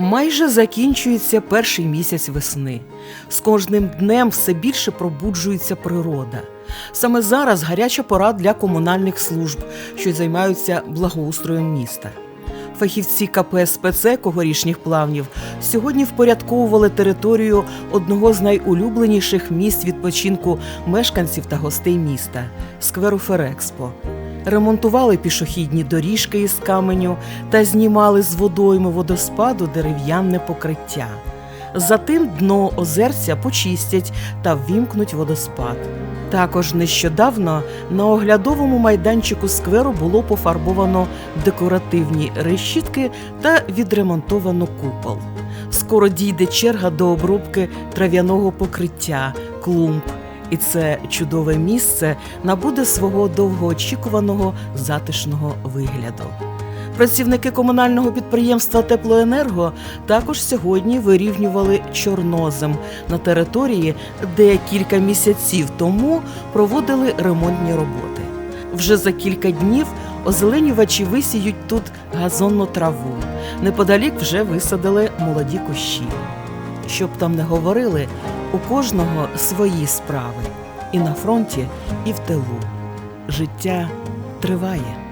Майже закінчується перший місяць весни. З кожним днем все більше пробуджується природа. Саме зараз гаряча пора для комунальних служб, що займаються благоустроєм міста. Фахівці КП спецеко горішніх плавнів сьогодні впорядковували територію одного з найулюбленіших місць відпочинку мешканців та гостей міста скверу Ферекспо. Ремонтували пішохідні доріжки із каменю та знімали з водойми водоспаду дерев'яне покриття. Затим дно озерця почистять та ввімкнуть водоспад. Також нещодавно на оглядовому майданчику скверу було пофарбовано декоративні решітки та відремонтовано купол. Скоро дійде черга до обробки трав'яного покриття, клумб, і це чудове місце набуде свого довгоочікуваного затишного вигляду. Працівники комунального підприємства Теплоенерго також сьогодні вирівнювали чорнозем на території, де кілька місяців тому проводили ремонтні роботи. Вже за кілька днів озеленювачі висіють тут газонну траву. Неподалік вже висадили молоді кущі. Щоб там не говорили, у кожного свої справи і на фронті, і в тилу. Життя триває.